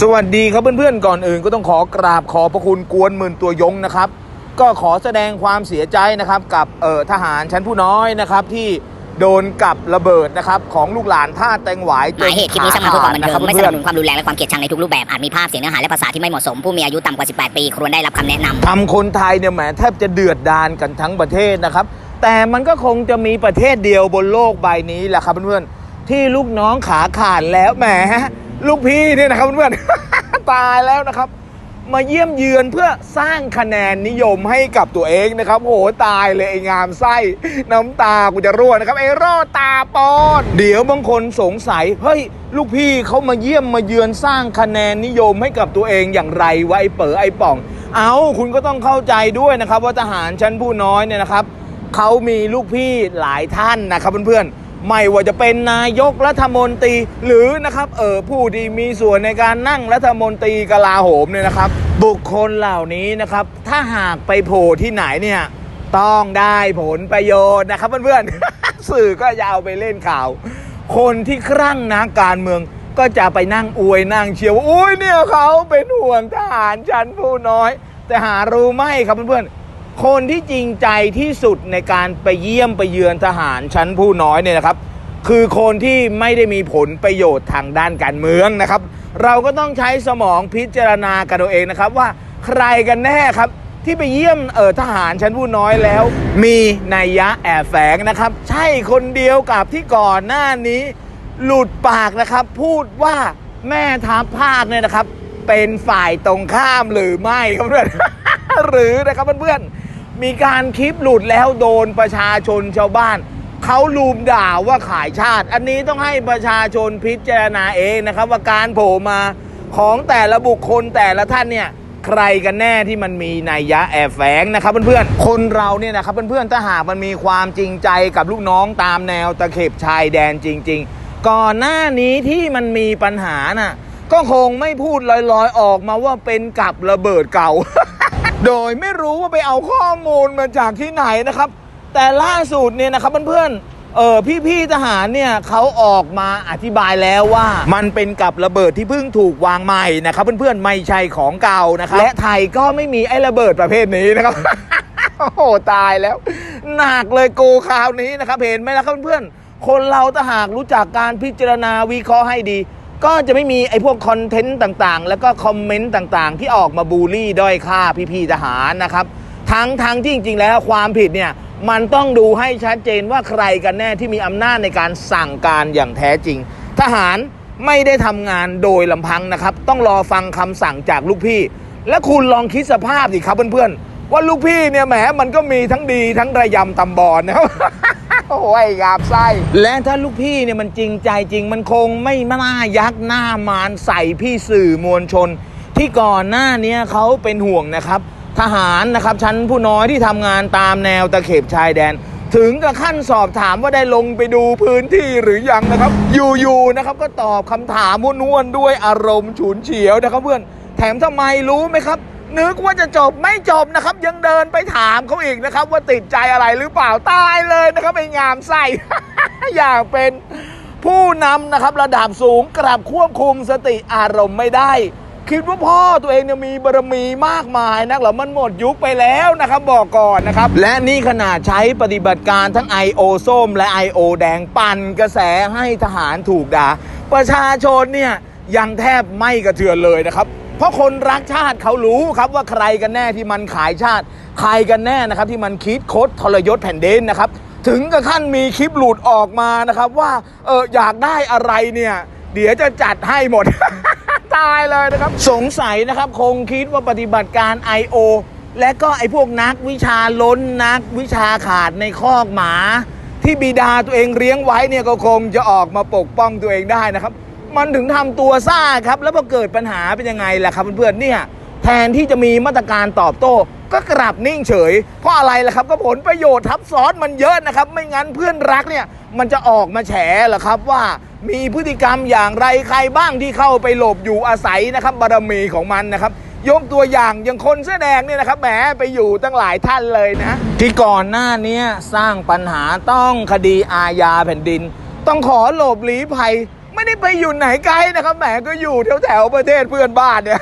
สวัสดีครับเพื่อนๆก่อนอื่นก็ต้องขอกราบขอบพระคุณกวนหมื่นตัวยงนะครับ ก็ขอแสดงความเสียใจนะครับกับเอ่อทหารชั้นผู้น้อยนะครับที่โดนกับระเบิดนะครับของลูกหลานท่าแตงหวายหมายเหตุคลิปนี้สร้างมาเพื่อความบันเทิงไม่สเพื่นัอบนสนุนความรุนแรงและความเกลียดชังในทุกรูปแบบอาจมีภาพเสียงเนื้อหาและภาษาที่ไม่เหมาะสมผู้มีอายุต่ำกว่า 18 ปีควรได้รับคำแนะนำทำคนไทยเนี่ยแหมแทบจะเดือดดานกันทั้งประเทศนะครับ แต่มันก็คงจะมีประเทศเดียวบนโลกใบนี้แหละครับเพื่อนๆที่ลูกน้องขาขาดแล้วแหม ลูกพี่เนี่ยนะครับเพื่อนๆตายแล้วนะครับ มาเยี่ยมเยือนเพื่อสร้างคะแนนนิยมให้กับตัวเองนะครับโหตายเลยไอ้งามไส้น้ำตากูจะร่วนะครับไอ้รอดตาปอน เดี๋ยวบางคนสงสัยเฮ้ยลูกพี่เขามาเยี่ยมมาเยือนสร้างคะแนนนิยมให้กับตัวเองอย่างไรวะไอ้เป๋อไอ้ป่อง เอาคุณก็ต้องเข้าใจด้วยนะครับว่าทหารชั้นผู้น้อยเนี่ยนะครับเขามีลูกพี่หลายท่านนะครับเพื่อนๆ ไม่ว่าจะเป็นนายกรัฐมนตรี หรือนะครับเออผู้ที่มีส่วนในการนั่งรัฐมนตรีกลาโหมเนี่ยนะครับ บุคคลเหล่านี้นะครับ ถ้าหากไปโผล่ที่ไหนเนี่ยต้องได้ผลประโยชน์นะครับเพื่อนๆสื่อก็จะเอาไปเล่นข่าว คนที่ครั่งนักการเมืองก็จะไปนั่งอวยนั่งเชียร์ว่าอุ้ยเนี่ยเขาเป็นห่วงทหารชั้นผู้น้อย แต่หารู้ไหมครับเพื่อนๆ คนที่จริงใจที่สุดในการไปเยี่ยมไปเยือนทหารชั้นผู้น้อยเนี่ยนะครับ คือคนที่ไม่ได้มีผลประโยชน์ทางด้านการเมืองนะครับ เราก็ต้องใช้สมองพิจารณากันเอาเองนะครับว่าใครกันแน่ครับที่ไปเยี่ยมเออทหารชั้นผู้น้อยแล้ว มีนัยยะแอบแฝงนะครับ ใช่คนเดียวกับที่ก่อนหน้านี้ หลุดปากนะครับ พูดว่าแม่ทัพภาคเนี่ยนะครับ เป็นฝ่ายตรงข้ามหรือไม่ครับเพื่อนหรือนะครับเพื่อนๆ มีการคลิปหลุดแล้วโดนประชาชนชาวบ้าน เขาลูมด่าว่าขายชาติ อันนี้ต้องให้ประชาชนพิจารณาเองนะครับ ว่าการโผล่มาของแต่ละบุคคลแต่ละท่านเนี่ยใครกันแน่ที่มันมีนัยยะแอบแฝงนะครับเพื่อนๆ คนเราเนี่ยนะครับเพื่อนๆ ถ้าหากมันมีความจริงใจกับลูกน้องตามแนวตะเข็บชายแดนจริง ๆ ก่อนหน้านี้ที่มันมีปัญหาน่ะก็คงไม่พูดลอยๆออกมาว่าเป็นกับระเบิดเก่า โดยไม่รู้ว่าไปเอาข้อมูลมาจากที่ไหนนะครับ แต่ล่าสุดเนี่ยนะครับเพื่อนๆเออพี่ๆทหารเนี่ยเขาออกมาอธิบายแล้วว่า มันเป็นกับระเบิดที่เพิ่งถูกวางใหม่นะครับ เพื่อนๆไม่ใช่ของเก่านะครับและไทยก็ไม่มีไอ้ระเบิดประเภทนี้นะครับ โอ้โหตายแล้วหนักเลยโกคราวนี้นะครับ เห็นไหมล่ะครับเพื่อนๆคนเราถ้าหากรู้จักการพิจารณาวิเคราะห์ให้ดี ก็จะไม่มีไอ้พวกคอนเทนต์ต่างๆ แล้วก็คอมเมนต์ต่างๆ ที่ออกมาบูลลี่ด้อยค่าพี่ๆทหารนะครับ ทั้งทั้งที่จริงๆ แล้วความผิดเนี่ยมันต้องดูให้ชัดเจนว่าใครกันแน่ที่มีอำนาจในการสั่งการอย่างแท้จริง ทหารไม่ได้ทำงานโดยลำพังนะครับ ต้องรอฟังคำสั่งจากลูกพี่ และคุณลองคิดสภาพสิครับเพื่อนๆว่าลูกพี่เนี่ยแหมมันก็มีทั้งดีทั้งระยำตำบอลนะครับ โอ้ยามไส้และถ้าลูกพี่เนี่ยมันจริงใจจริงมันคงไม่มายักหน้ามารใส่พี่สื่อมวลชน ที่ก่อนหน้านี้เขาเป็นห่วงนะครับ ทหารนะครับชั้นผู้น้อยที่ทำงานตามแนวตะเข็บชายแดน ถึงกับขั้นสอบถามว่าได้ลงไปดูพื้นที่หรือยังนะครับ อยู่ๆนะครับก็ตอบคำถามม้วนๆด้วยอารมณ์ฉุนเฉียวนะครับเพื่อนแถมทำไมรู้ไหมครับ นึกว่าจะจบไม่จบนะครับ ยังเดินไปถามเขาอีกนะครับ ว่าติดใจอะไรหรือเปล่าตายเลยนะครับไอ้งามไส้ อยากเป็นผู้นำนะครับระดับสูงกลับควบคุมสติอารมณ์ไม่ได้ คิดว่าพ่อตัวเองเนี่ยมีบารมีมากมายนักหรอมันหมดยุคไปแล้วนะครับบอกก่อนนะครับ และนี่ขนาดใช้ปฏิบัติการทั้ง I.O. ส้มและ I.O. แดงปั่นกระแสให้ทหารถูกด่า ประชาชนเนี่ยยังแทบไม่กระเทือนเลยนะครับ เพราะคนรักชาติเขารู้ครับว่าใครกันแน่ที่มันขายชาติ ใครกันแน่นะครับที่มันคิดคดทรยศแผ่นดินนะครับ ถึงกับขั้นมีคลิปหลุดออกมานะครับว่าเอออยากได้อะไรเนี่ยเดี๋ยวจะจัดให้หมด ตายเลยนะครับสงสัยนะครับคงคิดว่าปฏิบัติการ I.O. และก็ไอ้พวกนักวิชาล้นนักวิชาขาดในคอกหมา ที่บิดาตัวเองเลี้ยงไว้เนี่ยก็คงจะออกมาปกป้องตัวเองได้นะครับ มันถึงทำตัวซ่าครับ แล้วพอเกิดปัญหาเป็นยังไงล่ะครับเพื่อนๆเนี่ยแทนที่จะมีมาตรการตอบโต้ ก็กลับนิ่งเฉย เพราะอะไรล่ะครับ ก็ผลประโยชน์ทับซ้อนมันเยอะนะครับ ไม่งั้นเพื่อนรักเนี่ยมันจะออกมาแฉเหรอครับว่ามีพฤติกรรมอย่างไรใครบ้างที่เข้าไปหลบอยู่อาศัยนะครับบารมีของมันนะครับยกตัวอย่างอย่างคนเสื้อแดงเนี่ยนะครับแหมไปอยู่ตั้งหลายท่านเลยนะ ที่ก่อนหน้านี้สร้างปัญหาต้องคดีอาญาแผ่นดิน ต้องขอหลบหลีภัย ไม่ได้ไปอยู่ไหนไกลนะครับแหมก็อยู่แถวแถวประเทศเพื่อนบ้านเนี่ย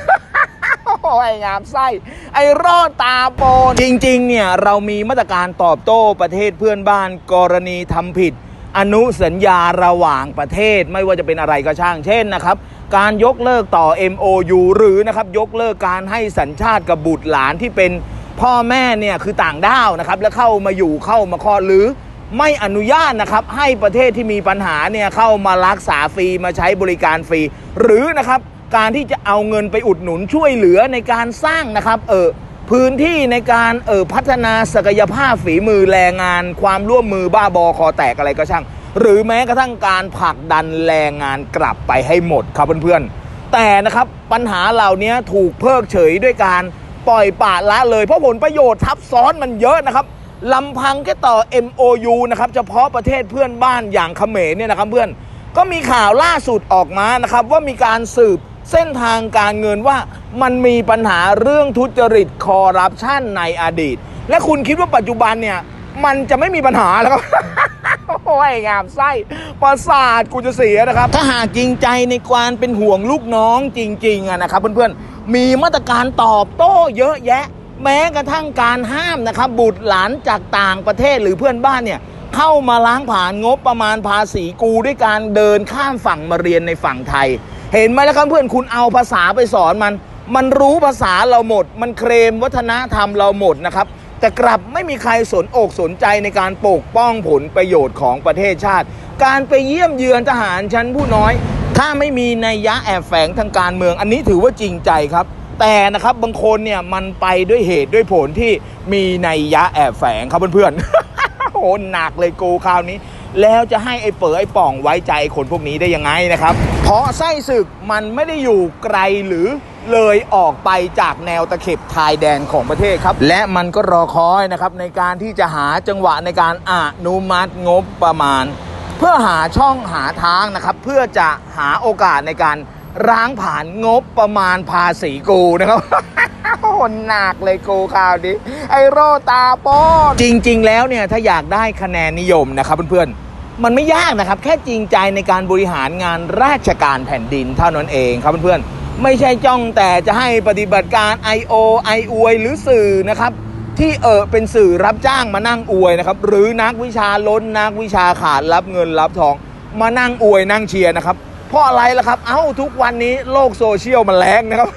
โอ้งามไส้ไอ้รอดตาโปนจริง ๆ เนี่ย เรามีมาตรการตอบโต้ประเทศเพื่อนบ้านกรณีทำผิด อนุสัญญาระหว่างประเทศไม่ว่าจะเป็นอะไรก็ช่างเช่นนะครับ การยกเลิกต่อ MOU หรือนะครับยกเลิกการให้สัญชาติกับบุตรหลานที่เป็นพ่อแม่เนี่ยคือต่างด้าวนะครับ แล้วเข้ามาอยู่เข้ามาคลอดหรือ ไม่อนุญาตนะครับให้ประเทศที่มีปัญหาเนี่ยเข้ามารักษาฟรีมาใช้บริการฟรี หรือนะครับการที่จะเอาเงินไปอุดหนุนช่วยเหลือในการสร้างนะครับเออพื้นที่ในการเออพัฒนาศักยภาพฝีมือแรงงาน ความร่วมมือบ้าบอคอแตกอะไรก็ช่าง หรือแม้กระทั่งการผลักดันแรงงานกลับไปให้หมดครับเพื่อนๆ แต่นะครับปัญหาเหล่านี้ถูกเพิกเฉยด้วยการปล่อยปละละเลยเพราะผลประโยชน์ทับซ้อนมันเยอะนะครับ ลำพังแค่ต่อ MOU นะครับเฉพาะประเทศเพื่อนบ้านอย่างเขมรเนี่ยนะครับเพื่อนก็มีข่าวล่าสุดออกมานะครับว่ามีการสืบเส้นทางการเงินว่ามันมีปัญหาเรื่องทุจริตคอร์รัปชันในอดีต และคุณคิดว่าปัจจุบันเนี่ยมันจะไม่มีปัญหาแล้วครับโอ้ยงามไส้ประสาทกูจะเสียนะครับ ถ้าหากจริงใจในการเป็นห่วงลูกน้องจริงๆอะนะครับเพื่อนๆมีมาตรการตอบโต้เยอะแยะ แม้กระทั่งการห้ามนะครับบุตรหลานจากต่างประเทศหรือเพื่อนบ้านเนี่ยเข้ามาล้างผ่านงบประมาณภาษีกูด้วยการเดินข้ามฝั่งมาเรียนในฝั่งไทย เห็นไหมล่ะครับเพื่อนคุณเอาภาษาไปสอนมัน มันรู้ภาษาเราหมด มันเคลมวัฒนธรรมเราหมดนะครับแต่กลับไม่มีใครสนอกสนใจในการปกป้องผลประโยชน์ของประเทศชาติ การไปเยี่ยมเยือนทหารชั้นผู้น้อย ถ้าไม่มีนัยยะแอบแฝงทางการเมือง อันนี้ถือว่าจริงใจครับ แต่นะครับบางคนเนี่ยมันไปด้วยเหตุด้วยผลที่มีในยะแอบแฝงครับเพื่อนๆโอ้โหหนักเลยกูคราวนี้ แล้วจะให้ไอ้เป๋อไอ้ป่องไว้ใจคนพวกนี้ได้ยังไงนะครับ เพราะไส้ศึกมันไม่ได้อยู่ไกลหรือเลยออกไปจากแนวตะเข็บชายแดนของประเทศครับ และมันก็รอคอยนะครับในการที่จะหาจังหวะในการอนุมัติงบประมาณ เพื่อหาช่องหาทางนะครับ เพื่อจะหาโอกาสในการ ร้างผ่านงบประมาณภาษีกูนะครับโอ้โหนักเลยกูข่าวนี้ ไอโรตาโปนจริง ๆ แล้วเนี่ย ถ้าอยากได้คะแนนนิยมนะครับเพื่อนๆ มันไม่ยากนะครับ แค่จริงใจในการบริหารงานราชการแผ่นดินเท่านั้นเองครับเพื่อนๆ ไม่ใช่จ้องแต่จะให้ปฏิบัติการ I.O. I อวยหรือสื่อนะครับ ที่เออเป็นสื่อรับจ้างมานั่งอวยนะครับ หรือนักวิชาล้นนักวิชาขาดรับเงินรับทอง มานั่งอวยนั่งเชียร์นะครับ เพราะอะไรล่ะครับ เอ้าทุกวันนี้โลกโซเชียลมันแรงนะครับ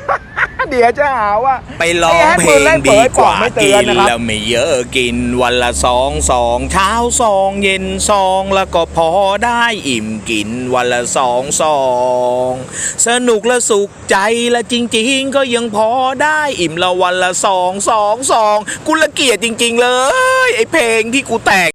เดี๋ยวจะหาว่าไปร้องไแฮกเพลมืองล่นดีเปิกว่าไม่เตืกิอนนนะครับแล้วไม่เยอะกินวันละสองสองเช้าสองเย็นสองแล้วก็พอได้อิ่มกินวันละสองสองสนุกและสุขใจและจริง ๆ ก็ยังพอได้อิ่มละวันละสองสองสองกูละเกียดจริง ๆ เลย ไอเพลงที่กูแต่ง